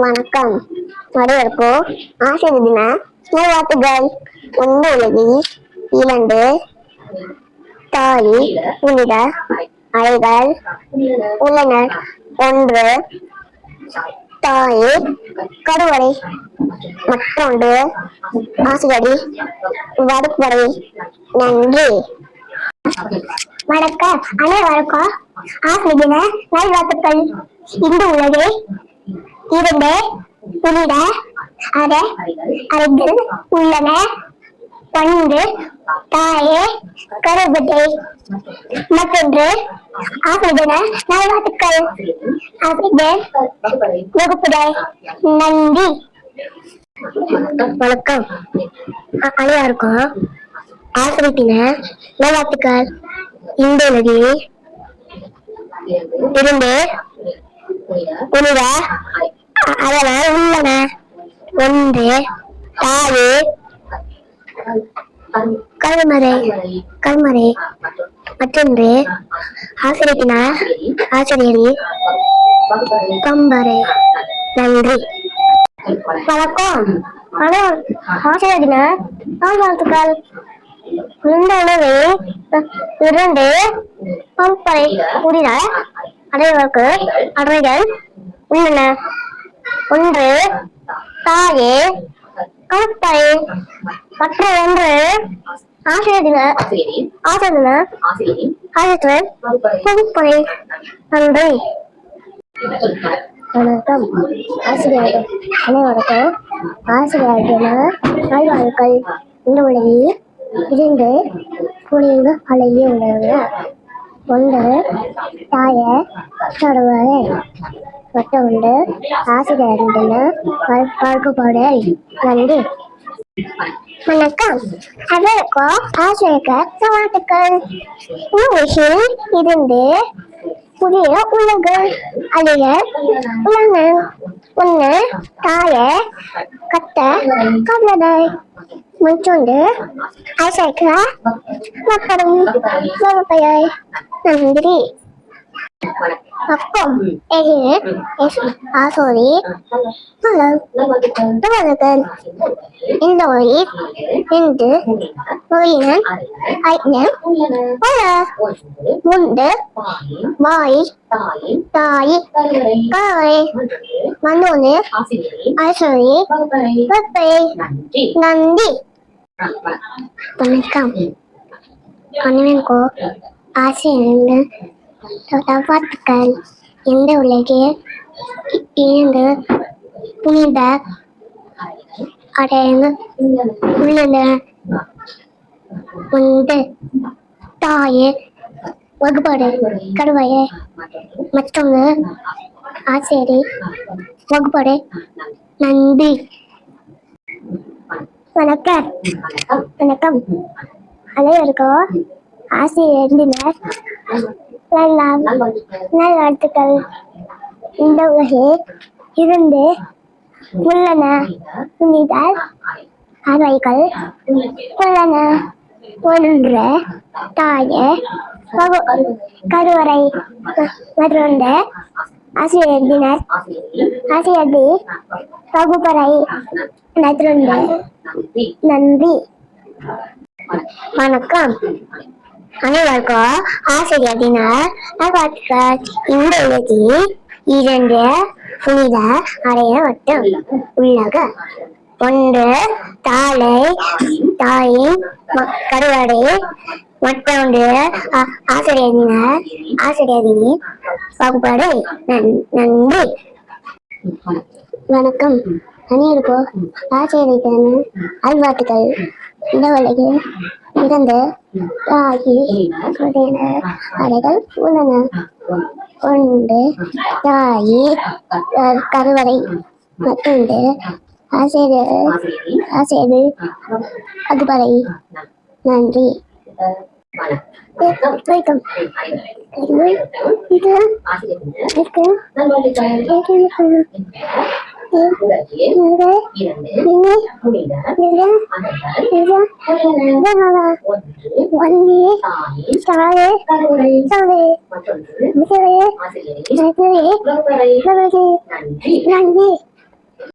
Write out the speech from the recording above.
வணக்கம். வரவேற்போ ஆசிரியர் தின நல்வாழ்த்துகள் ஒன்று உலகி இரண்டு. தாய் புனித அலைகள் உள்ளன. ஒன்று தாய் கருவறை. மற்றொன்று ஆசிரியடி வறுப்பறை நன்றி. வணக்கம். அனைவருக்கும் ஆசிரியர் தின நல்வாழ்த்துக்கள். இந்த உலகே இரண்டு புனித அற அறைகள் உள்ளன ஒன்று தாயே கருபதை. மற்றொன்று ஆசிரியர் நல்வாழ்த்துக்கள். ஆசிரியர் வகுப்புடை நன்றி. வணக்கம். அ- அனைவருக்கும் ஆசிரியத்தின நல்வாழ்த்துக்கள். இந்த உலகில் இருந்து புனித அதெல்லாம் உள்ளன ஒன்று தாவு. கல்மறை கல்மறை மற்றொன்று ஆசிரியத்தினார் ஆசிரியரி. பம்பரை நன்றி. வணக்கம். ஹலோ ஆசிரியத்தினார் வாழ்த்துக்கள் இந்த உணவை இரண்டு பம்பரை கூடிய அடைவதற்கு அறைகள் உள்ளன. ஒன்று தாயே கலப்பறை மற்ற ஒன்று ஆசிரியர் ஆசிரியர் ஆசிரியர் வகுப்பறை நன்றி. வணக்கம். ஆசிரியர் அனைவருக்கும் ஆசிரியர் நல்வாழ்வுகள் இந்த உலகில் இரண்டு புனித அழகிய உள்ளன ஒன்று தாய கடவுளை மற்றொன்று ஆசிரியர் வாழ்க்கைப்பாடு நன்றி வணக்கம் அதற்கும் ஆசிரியர் வாழ்த்துக்கள் உலகில் இருந்து புதிய உலகு அழிய உள்ளன ஒன்று தாய கத்த கவலை மற்றொன்று ஆசைக்க மக்களும் வகுப்பையை Aku, eh, eh, ah, sorry. Malam, tumalagan. Indoit, hindi, marinan, aitnan, wala, munde, bay, tay, kare, manone, asuri, papay, nandi. Pamikam. Kanimin ko, asin, வாழ்த்துக்கள் இந்த உலகில் இ- புனித அடைந்து உள்ளன. உண்டு. தாயே வகுப்பாடு கருவையை மற்றொன்று ஆசிரியரை வகுப்பாடு நன்றி. வணக்கம். வணக்கம். அனைவருக்கும் ஆசிரியர் தினர் நல்வாழ்த்துக்கள் இந்த உலகில் இருந்து உள்ளன. புனித அவைகள் உள்ளன. ஒன்று தாய கருவறை மற்றொன்று ஆசிரியர் ஆசிரியர் தி வகுப்பறை மற்றொன்று நன்றி. வணக்கம். அனைவருக்கும் ஆசிரியர் தின நல்வாழ்த்துக்கள் இந்த உலகில் இரண்டு புனித அடைய மட்டும் உள்ளக ஒன்று தாளை தாயின் ம- மற்றொன்று ஆசிரியர் தின ஆசிரியர் தின வகுப்படை நன்- நன்றி வணக்கம். அனைவருக்கும் ஆசிரியர் தின நல்வாழ்த்துக்கள் இந்த உலகில் இருந்து தாயி புதின அறைகள் உள்ளன. ஒன்று தாயி க- கருவறை. மற்றொன்று ஆசிரியர் ஆசிரியர் வகுப்பறை நன்றி. வணக்கம். இது இருக்கு இருக்கு உலகில் முதல் இரண்டு இனி புனித நில மதங்கள் நில உள்ளன. நில ஒன்று ஒன்று தாயின் தாயே கருவறை சவே மற்றொன்று முதலே ஆசிரியரின் நதியே கருவறை நவதி நன்றி நன்றி